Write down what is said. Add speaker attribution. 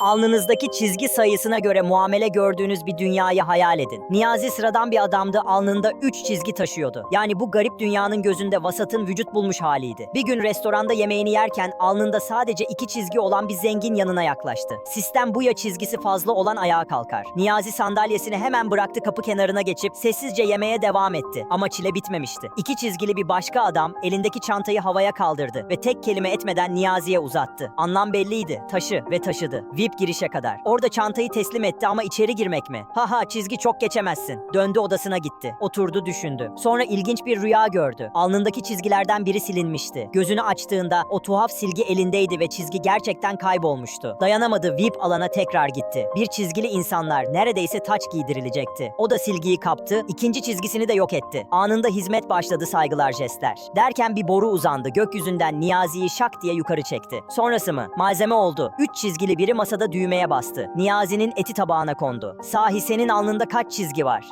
Speaker 1: Alnınızdaki çizgi sayısına göre muamele gördüğünüz bir dünyayı hayal edin. Niyazi sıradan bir adamdı, alnında 3 çizgi taşıyordu. Yani bu garip dünyanın gözünde vasatın vücut bulmuş haliydi. Bir gün restoranda yemeğini yerken alnında sadece iki çizgi olan bir zengin yanına yaklaştı. Sistem bu ya çizgisi fazla olan ayağa kalkar. Niyazi sandalyesini hemen bıraktı kapı kenarına geçip sessizce yemeğe devam etti. Ama çile bitmemişti. İki çizgili bir başka adam elindeki çantayı havaya kaldırdı ve tek kelime etmeden Niyazi'ye uzattı. Anlam belliydi. Taşı ve taşıdı. VIP girişe kadar. Orada çantayı teslim etti ama içeri girmek mi? Haha çizgi çok geçemezsin. Döndü odasına gitti. Oturdu düşündü. Sonra ilginç bir rüya gördü. Alnındaki çizgilerden biri silinmişti. Gözünü açtığında o tuhaf silgi elindeydi ve çizgi gerçekten kaybolmuştu. Dayanamadı VIP alana tekrar gitti. Bir çizgili insanlar neredeyse taç giydirilecekti. O da silgiyi kaptı, ikinci çizgisini de yok etti. Anında hizmet başladı saygılar jestler. Derken bir boru uzandı. Gökyüzünden Niyazi'yi şak diye yukarı çekti. Sonrası mı? Malzeme oldu. Üç çizgili biri masada düğmeye bastı. Niyazi'nin eti tabağına kondu. Sahi senin alnında kaç çizgi var?